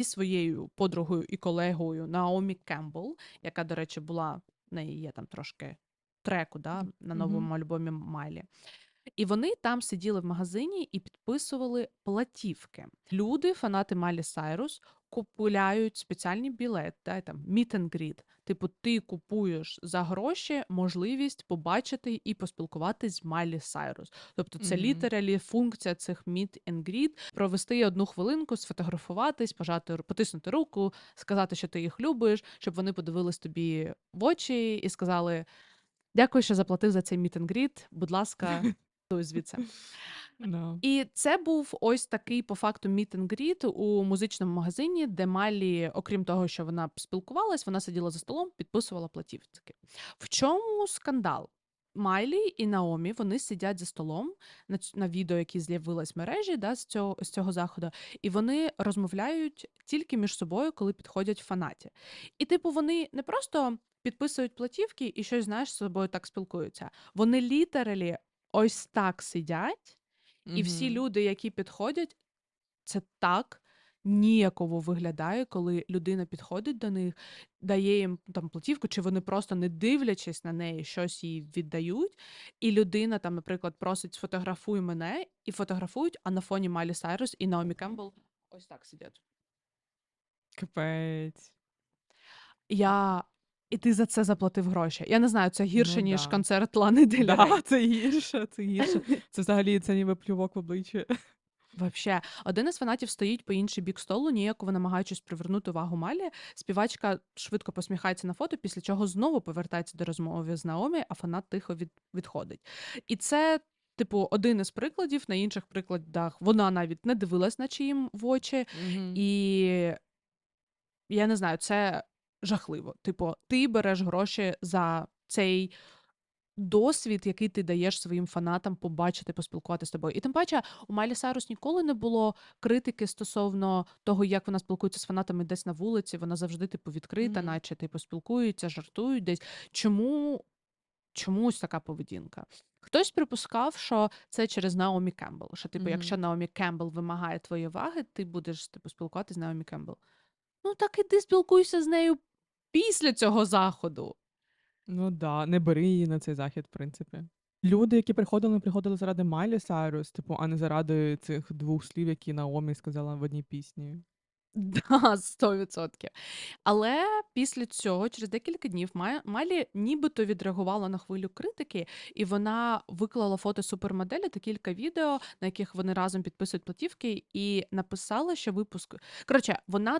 зі своєю подругою і колегою Наомі Кембл, яка, до речі, була в неї є там трошки треку да, на новому альбомі Майлі. І вони там сиділи в магазині і підписували платівки. Люди, фанати Майлі Сайрус, купують спеціальні білети, да, там meet and greet. Типу, ти купуєш за гроші можливість побачити і поспілкуватись з Майлі Сайрус. Тобто, це Мгм. літералі функція цих meet and greet, провести одну хвилинку, сфотографуватись, пожати потиснути руку, сказати, що ти їх любиш, щоб вони подивились тобі в очі і сказали: Дякую, що заплатив за цей meet and greet, Будь ласка, дуй звідси. Да. І це був ось такий по факту and у музичному магазині, де Малі, окрім того, що вона спілкувалась, вона сиділа за столом, підписувала платівки. В чому скандал? Майлі і Наомі вони сидять за столом на, на відео, які з'явилось в мережі да, з, цього, з цього заходу, і вони розмовляють тільки між собою, коли підходять фанаті. І, типу, вони не просто підписують платівки і щось, знаєш, з собою так спілкуються. Вони літералі ось так сидять. І всі люди, які підходять, це так ніяково виглядає, коли людина підходить до них, дає їм там платівку, чи вони просто не дивлячись на неї, щось їй віддають. І людина там, наприклад, просить сфотографуй мене і фотографують, а на фоні Майлі Сайрус і Наомі Кембл ось так сидять. Капець. Я. І ти за це заплатив гроші. Я не знаю, це гірше, Ну ніж да. концерт Лани Дель Рей. Да, це гірше, це гірше. Це взагалі це ніби плювок в обличчя. Вообще, один із фанатів стоїть по інший бік столу, ніяково намагаючись привернути увагу Малі. Співачка швидко посміхається на фото, після чого знову повертається до розмови з Наомі, а фанат тихо від, відходить. І це, типу, один із прикладів. На інших прикладах вона навіть не дивилась на чиїм в очі, Мгм. і я не знаю, це жахливо. Типу, ти береш гроші за цей досвід, який ти даєш своїм фанатам побачити, поспілкуватися з тобою. І тим паче, у Майлі Сайрус ніколи не було критики стосовно того, як вона спілкується з фанатами десь на вулиці. Вона завжди, типу, відкрита, Мгм. наче типу, спілкуються, жартують десь. Чому чомусь така поведінка? Хтось припускав, що це через Наомі Кембл. Що, типу, Мгм. якщо Наомі Кембл вимагає твоєї уваги, ти будеш типу, спілкуватися з Наомі Кембл. Ну, так і ти спілкуйся з нею після цього заходу. Ну да, не бери її на цей захід, в принципі. Люди, які приходили, приходили заради Майлі Сайрус, типу, а не заради цих двох слів, які Наомі сказала в одній пісні. Да, 100%. Але після цього, через декілька днів, Майлі нібито відреагувала на хвилю критики, і вона виклала фото супермоделі та кілька відео, на яких вони разом підписують платівки, і написала, що випуск. Коротше, вона